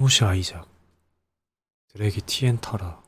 모시 아이작 드래기 티엔타라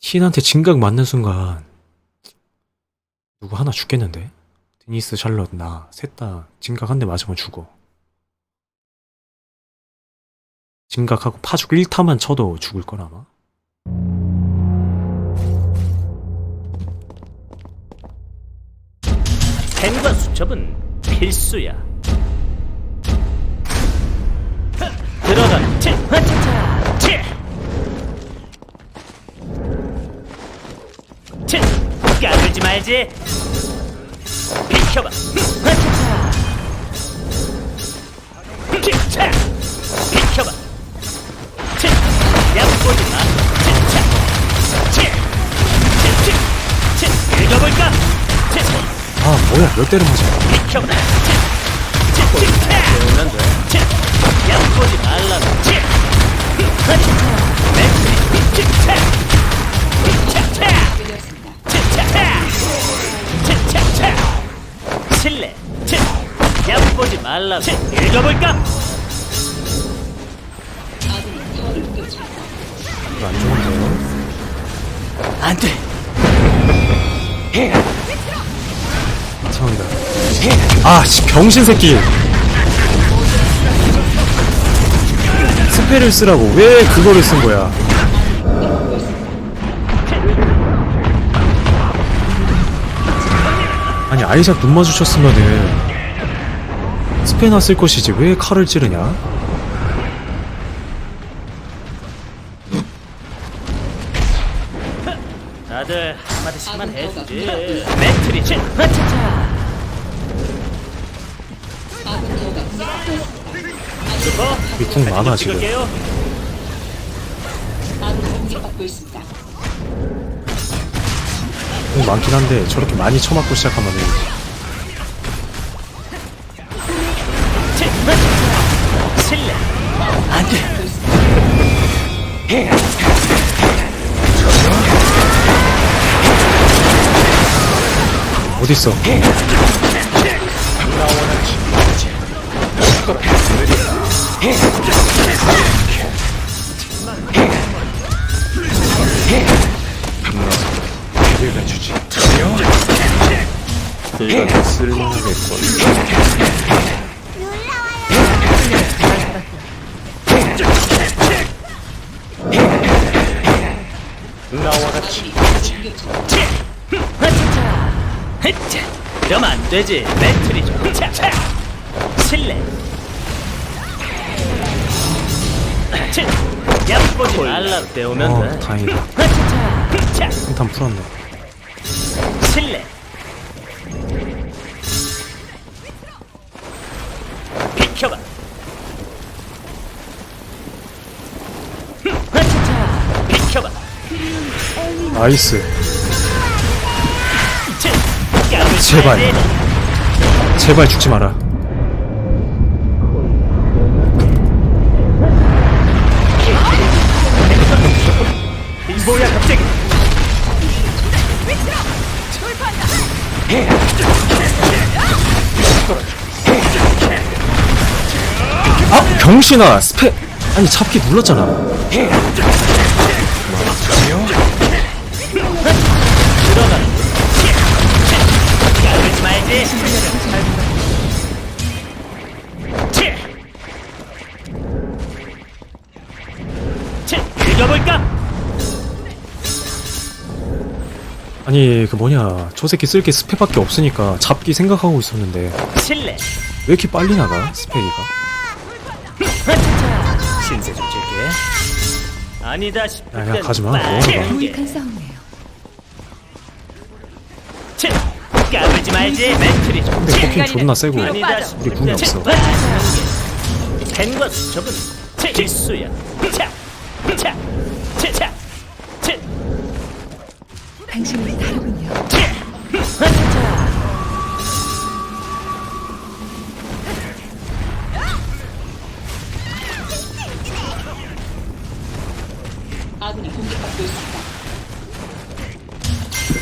티엔한테 진각 맞는 순간 누구 하나 죽겠는데? 데니스 샬럿 나 셋 다 진각 한 대 맞으면 죽어 진각하고 파죽 1타만 쳐도 죽을 걸 아마 펜과 수첩은 필수야. 들어가. 치, 하차차. 치. 치. 까불지 말지. 비켜봐. 하차차. 치, 차. 비켜봐. 치. 얕보지 마. 치, 차. 치. 치, 치. 치. 읽어볼까? 치. 아 뭐야 몇 대를 맞아 비켜봐. 말라고. 읽어볼까? 안 좋은데 안 돼. 상황이다 아 씨, 병신 새끼 스펠을 쓰라고 왜 그거를 쓴 거야 아니 아이작 눈 마주쳤으면은 스페나 쓸 것이지 왜 칼을 찌르냐 다들 한마디씩만 해주지. 매트리치. 슈퍼. 우리 궁 많아 지금 찍을게요. 많긴 한데 저렇게 많이 쳐맞고 시작하면은 어딨어 이건 쓸만하겠군. 되지. 매트리죠. 차차. 치. 얕보지 말라. 배우면 어 돼. 다행이다 하차차. 차. 한탄 풀었네 실례. 비켜봐. 비켜봐. 나이스 제발. 제발 죽지 마라 뭐야 갑자기? 아 병신아 스페 아니 잡기 눌렀잖아 치. 읽어볼까? 아니 그 뭐냐 저 새끼 쓸 게 스페밖에 없으니까 잡기 생각하고 있었는데 실례. 왜 이렇게 빨리 나가 스페이가 신세 좀 줄게. 아니다 싶을 야, 야, 땐 가지마. 빨리 뭐하는 거야? 한 개. 무익한 싸움이에요. 치. 까불지 말지. 멘트리 좀. 근데 포킹 존나 세고 아니다 우리 궁이 땐 없어 개. 펜과 수첩은 필수야. 차. 당신은 다르군요.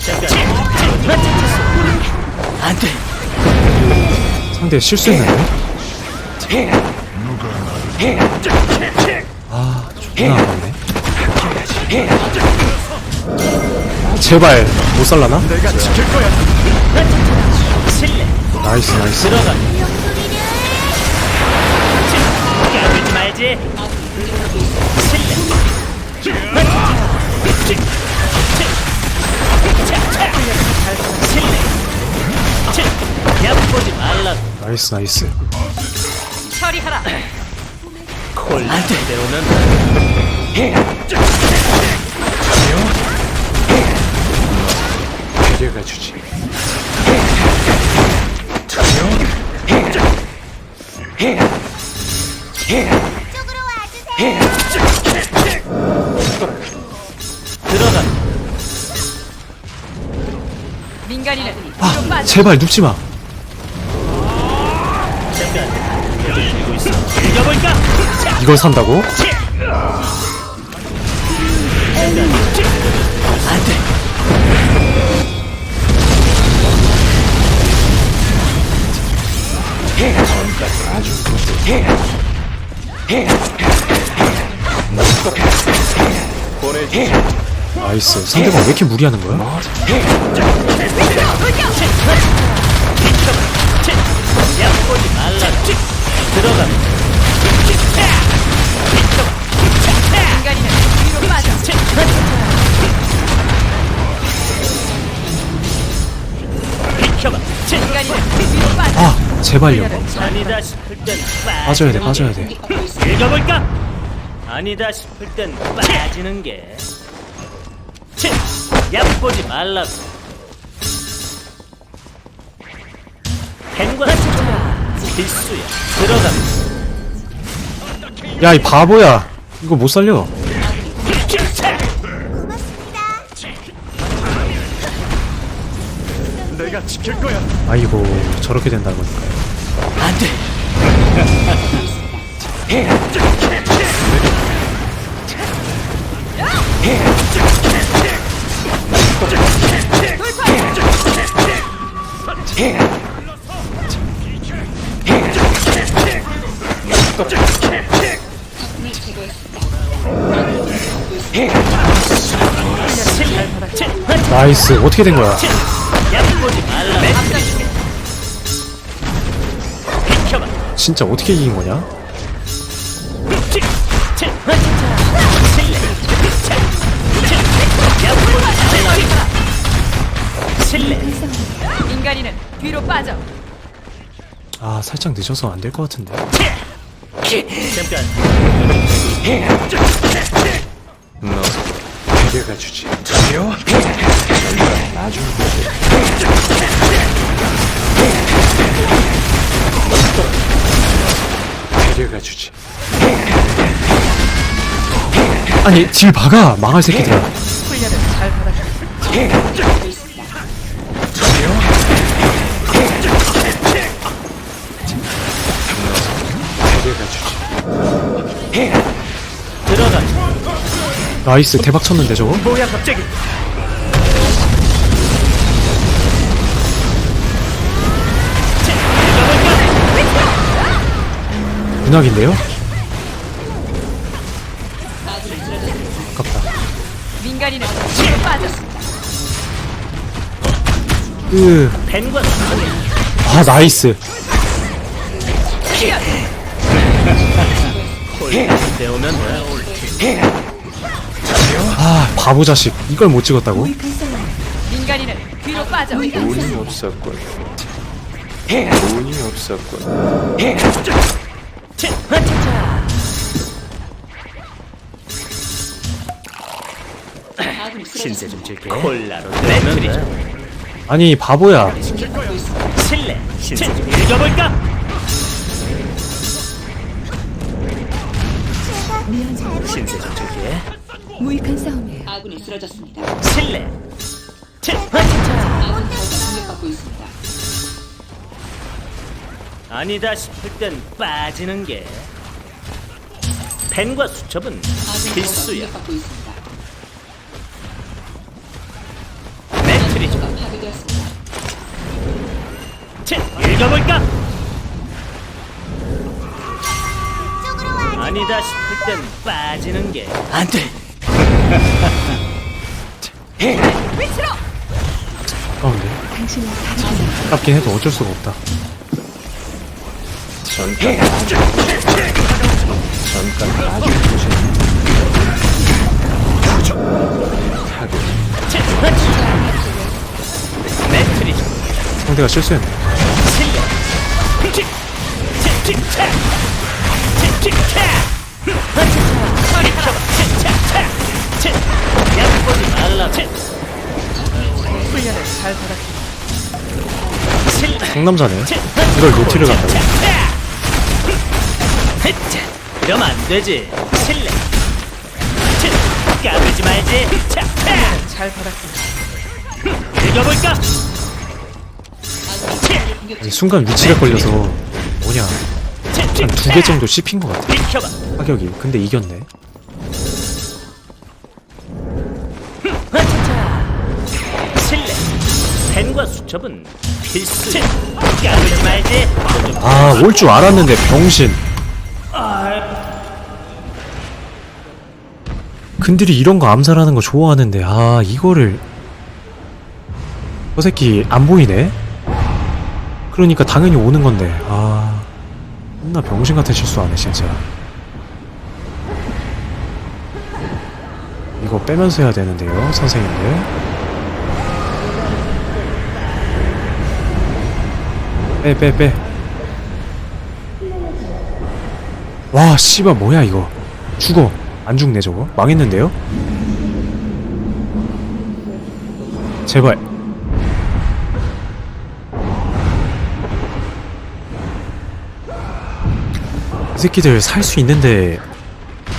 잠깐. 안 돼. 상대 실수했는데 아 존나 아깝네 제발. 못 살라나? 실례 나이스 나이스. 들어가 까불지 말지 얕보지 말라고 나이스 나이스. 처리하라. 콜대로는 데려가 주지. 들어가. 민간인은 아 빠져. 제발 눕지 마. 잠깐 여기 들고 있어 읽어볼까? 이걸 산다고? 안돼 나이스 상대방 왜 이렇게 무리하는 거야? 아 제발요 빠져야 돼 빠져야 돼 읽어볼까? 아니다 싶을 땐 빠지는 게 치! 얕보지 말라고. 펜과 숫자 필수야. 들어가 야 이 바보야. 이거 못 살려. 내가 지킬 거야. 아이고 저렇게 된다고 안 돼 나이스 어떻게 된 거야 진짜 어떻게 이긴 거냐? 민간인은 뒤로 빠져. 아 살짝 늦어서 안 될 것 같은데 잠깐 너 데려가 주지. 데려? 나중 데려가 주지. 아니 딜 박아 망할 새끼들아 훈련을 잘. 데 주지. 들어가 나이스 대박 쳤는데 저거? 뭐야 갑자기 윤학인데요? 아깝다 민간인은 뒤로 빠져. 으, 펜과 아 나이스 아 바보 자식 이걸 못 찍었다고? 민간인은 뒤로 빠져. 돈이 없었군. 돈이 없었군. 신세 좀 줄게 콜라로 내면 돼 아니 바보야 실례 신세 좀 읽어볼까? 신세 좀 줄게 무익한 싸움이에요. 아군이 쓰러졌습니다. 실례 치! 하차차 아군 타워가 공격받고 있습니다. 아니다 싶을 땐 빠지는 게 펜과 수첩은 아군 타워가 필수야 공격받고 있습니다. 아니다 싶을 땐 빠지는 게 안 돼. 아까운데? 아깝긴 해도 어쩔 수가 없다. 잠깐. 잠깐. 아주 조심 타격 매트리 상대가 실수했네. 실력. 상남자네 칙. 이걸 노티를 차, 간다고 이러면 안 되지. 칙. 까불지 말지. 잘 받았습니다. 이겨볼까? 아니, 순간 위치가 걸려서 뭐냐 한 두 개 정도 씹힌 것 같아. 비켜봐. 타격이. 근데 이겼네. 실내 펜과 수첩은 필수 까불지 말지. 아 올 줄 알았는데 병신. 근들이 이런 거 암살하는 거 좋아하는데 아 이거를. 저 새끼 안 보이네? 그러니까 당연히 오는 건데 아 존나 병신 같은 실수하네 진짜. 이거 빼면서 해야 되는데요 선생님들. 빼 빼 빼. 와 씨발 뭐야 이거. 죽어. 안 죽네 저거. 망했는데요? 제발 새끼들 살 수 있는데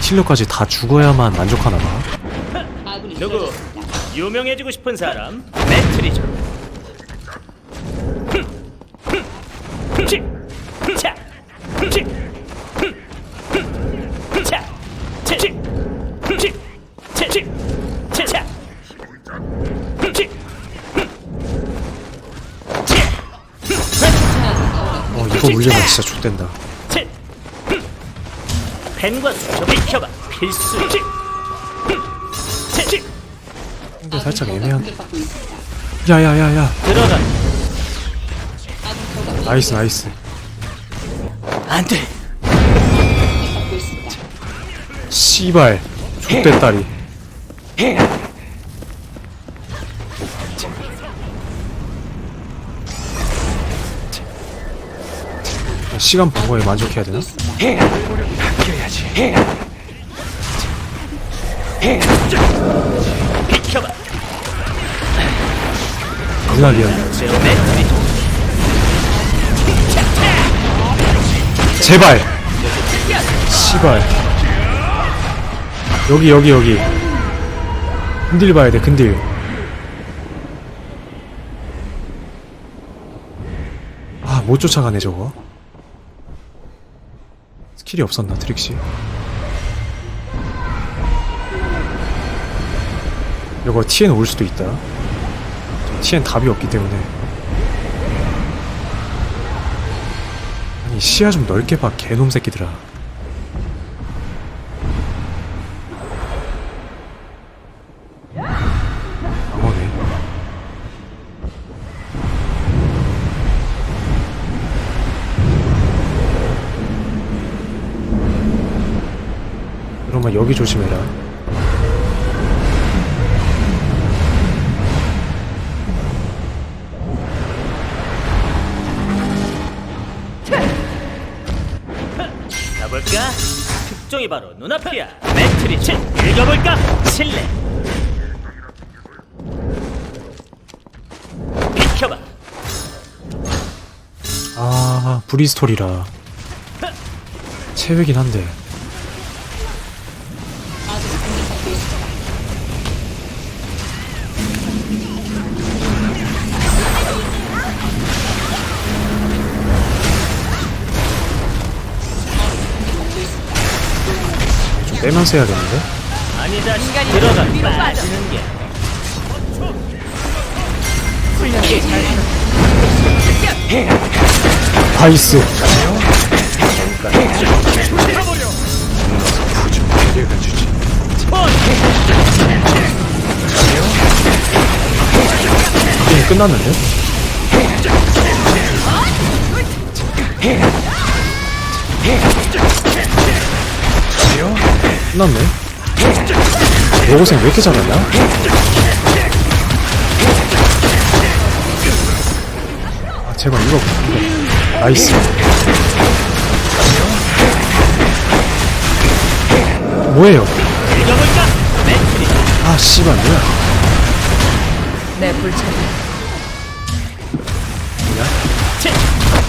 킬러까지 다 죽어야만 만족하나 봐 누구. 유명해지고 싶은 사람 매트리죠! 어 이거 물려면 진짜 족된다 칙! 펜과 수첩 비켜봐 필수 칙! 칙! 칙! 근데 살짝 애매한데. 들어가 야야야야 타워가 나이스 나이스 안돼. 씨발 족됐다리 시간 본 거에 만족해야 되나? 비켜봐 매트리 제발. 씨발. 여기 여기 여기. 근딜 봐야 돼 근딜 아 못 쫓아가네 저거 스킬이 없었나 트릭시 이거 TN 올 수도 있다. 저 TN 답이 없기 때문에. 아니 시야 좀 넓게 봐 개놈 새끼들아 여기 조심해라. 가볼까? 특종이 바로 눈앞이야. 매트리 책 읽어볼까? 실내. 비켜봐. 아 브리스톨이라. 체외긴 한데 빼면서 해야겠는데? 아니다 인간이 들어가 위로. 빠지는 게. 나이스. 게임 끝났는데? 끝났네. 여고생 왜 이렇게 잘하냐? 아 제발 이거 이거. 나이스. 뭐예요? 아 씨발 뭐야? 내 불찰이 치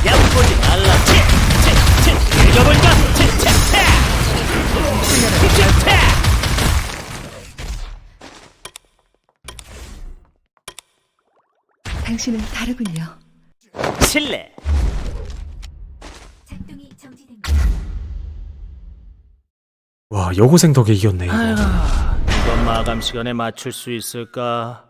얕보지 말라 치 치 치 읽어볼까? 치치치 치치치 당신은 다르군요. 실례 작동이 정지됩니다. 와 여고생 덕에 이겼네 이거. 이번 마감 시간에 맞출 수 있을까?